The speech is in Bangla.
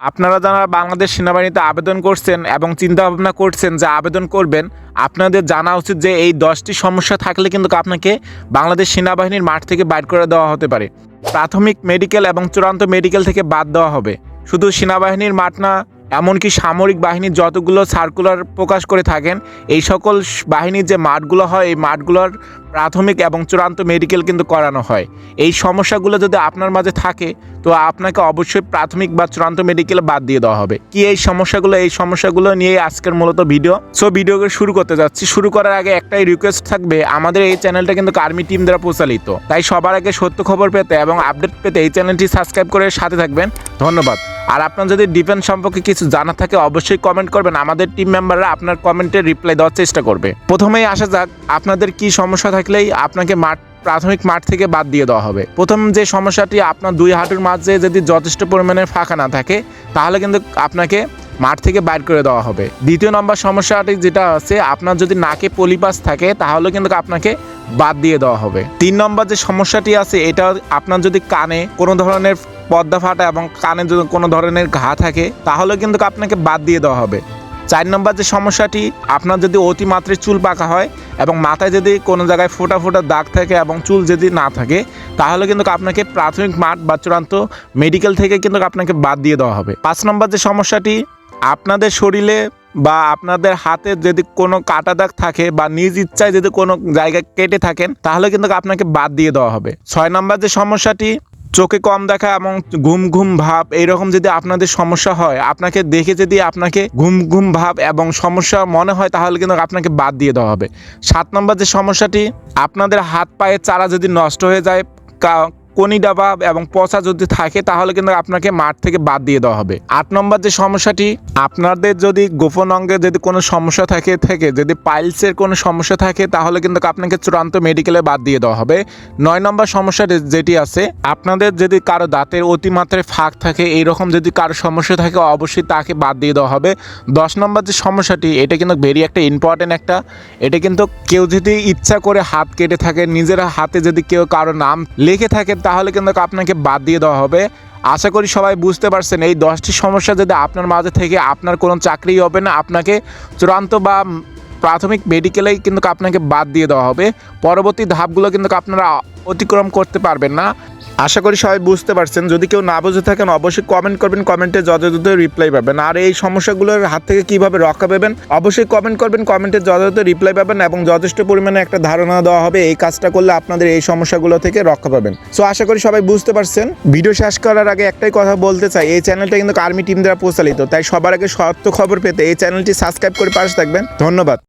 আপনারা যারা বাংলাদেশ সেনাবাহিনীতে আবেদন করছেন এবং চিন্তাভাবনা করছেন যে আবেদন করবেন, আপনাদের জানা উচিত যে এই দশটি সমস্যা থাকলে কিন্তু আপনাকে বাংলাদেশ সেনাবাহিনীর মাঠ থেকে বাইর করে দেওয়া হতে পারে। প্রাথমিক মেডিকেল এবং চূড়ান্ত মেডিকেল থেকে বাদ দেওয়া হবে। শুধু সেনাবাহিনীর মাঠ না এমনকি সামরিক বাহিনীর যতগুলো সার্কুলার প্রকাশ করে থাকেন, এই সকল বাহিনীর যে মাঠগুলো হয়, এই মাঠগুলোর প্রাথমিক এবং চূড়ান্ত মেডিকেল কিন্তু করানো হয়। এই সমস্যাগুলো যদি আপনার মাঝে থাকে, তো আপনাকে অবশ্যই প্রাথমিক বা চূড়ান্ত মেডিকেলে বাদ দিয়ে দেওয়া হবে। কি এই সমস্যাগুলো? এই সমস্যাগুলো নিয়ে আজকের মূলত ভিডিও সো ভিডিওকে শুরু করতে যাচ্ছি। শুরু করার আগে একটাই রিকোয়েস্ট থাকবে, আমাদের এই চ্যানেলটা কিন্তু আর্মি টিম দ্বারা প্রচালিত। তাই সবার আগে সত্য খবর পেতে এবং আপডেট পেতে এই চ্যানেলটি সাবস্ক্রাইব করে সাথে থাকবেন। ধন্যবাদ। আর আপনার যদি ডিফেন্স সম্পর্কে কিছু জানা থাকে, অবশ্যই কমেন্ট করবেন। আমাদের টিম মেম্বাররা আপনার কমেন্টে রিপ্লাই দেওয়ার চেষ্টা করবে। প্রথমেই আসা যাক, আপনাদের কি সমস্যা থাকলেই আপনাকে মাঠ, প্রাথমিক মাঠ থেকে বাদ দিয়ে দেওয়া হবে। প্রথম যে সমস্যাটি আপনার দুই হাঁটুর মাঝে যদি যথেষ্ট পরিমাণে ফাঁকা না থাকে, তাহলে কিন্তু আপনাকে মাঠ থেকে বাইর করে দেওয়া হবে। দ্বিতীয় নম্বর সমস্যাটি যেটা আছে, আপনার যদি নাকে পলিপাস থাকে, তাহলে কিন্তু আপনাকে বাদ দিয়ে দেওয়া হবে। তিন নম্বর যে সমস্যাটি আছে, এটা আপনার যদি কানে কোনো ধরনের পর্দা ফাটা এবং কানে যদি কোনো ধরনের ঘা থাকে, তাহলে কিন্তু আপনাকে বাদ দিয়ে দেওয়া হবে। চার নম্বর যে সমস্যাটি, আপনার যদি অতিমাত্রায় চুল পাকা হয় এবং মাথায় যদি কোনো জায়গায় ফোটা ফোটা দাগ থাকে এবং চুল যদি না থাকে, তাহলে কিন্তু আপনাকে প্রাথমিক মাঠ বা চূড়ান্ত মেডিকেল থেকে কিন্তু আপনাকে বাদ দিয়ে দেওয়া হবে। পাঁচ নম্বর যে সমস্যাটি, আপনাদের শরীরে বা আপনাদের হাতে যদি কোনো কাটা দাগ থাকে বা নিজ ইচ্ছায় যদি কোনো জায়গায় কেটে থাকেন, তাহলে কিন্তু আপনাকে বাদ দিয়ে দেওয়া হবে। ছয় নম্বর যে সমস্যাটি চোখে কম দেখা এবং ঘুম ঘুম ভাব, এইরকম যদি আপনাদের সমস্যা হয়, আপনাকে দেখে যদি আপনাকে ঘুম ঘুম ভাব এবং সমস্যা মনে হয়, তাহলে কিন্তু আপনাকে বাদ দিয়ে দেওয়া হবে। সাত নম্বর যে সমস্যাটি, আপনাদের হাত পায়ের চারা যদি নষ্ট হয়ে যায় কা- কনি ডাবা এবং পচা যদি থাকে, তাহলে কিন্তু আপনাকে মাঠ থেকে বাদ দিয়ে দেওয়া হবে। আট নম্বর যে সমস্যাটি, আপনাদের যদি গোপন অঙ্গে যদি কোনো সমস্যা থাকে, থেকে যদি পাইলসের কোনো সমস্যা থাকে, তাহলে কিন্তু আপনাকে চূড়ান্ত মেডিকেলে বাদ দিয়ে দেওয়া হবে। নয় নম্বর সমস্যা যেটি আছে, আপনাদের যদি কারও দাঁতের অতিমাত্রায় ফাঁক থাকে, এইরকম যদি কারও সমস্যা থাকে, অবশ্যই তাকে বাদ দিয়ে দেওয়া হবে। দশ নম্বর যে সমস্যাটি, এটা কিন্তু ভেরি একটা ইম্পর্টেন্ট একটা। এটা কিন্তু কেউ যদি ইচ্ছা করে হাত কেটে থাকে, নিজের হাতে যদি কেউ কারও নাম লিখে থাকে তাহলে কিন্তু আপনাকে বাদ দিয়ে দেওয়া হবে। আশা করি সবাই বুঝতে পারছেন, এই দশটি সমস্যা যদি আপনার মাঝে থেকে আপনার কোনো চাকরি হবে না, আপনাকে চূড়ান্ত বা প্রাথমিক মেডিকেলেই কিন্তু আপনাকে বাদ দিয়ে দেওয়া হবে। পরবর্তী ধাপগুলো কিন্তু আপনারা অতিক্রম করতে পারবেন না। আশা করি সবাই বুঝতে পারছেন। যদি কেউ না বুঝে থাকেন, অবশ্যই কমেন্ট করবেন কমেন্টে যথাযথ রিপ্লাই পাবেন। আর এই সমস্যাগুলোর হাত থেকে কীভাবে রক্ষা পাবেন, অবশ্যই কমেন্ট করবেন কমেন্টে যথাযথ রিপ্লাই পাবেন এবং যথেষ্ট পরিমাণে একটা ধারণা দেওয়া হবে এই কাজটা করলে আপনাদের এই সমস্যাগুলো থেকে রক্ষা পাবেন। সো আশা করি সবাই বুঝতে পারছেন। ভিডিও শেষ করার আগে একটাই কথা বলতে চাই, এই চ্যানেলটা কিন্তু আর্মি টিম দ্বারা প্রচালিত, তাই সবার আগে সত্য খবর পেতে এই চ্যানেলটি সাবস্ক্রাইব করে পাশে থাকবেন। ধন্যবাদ।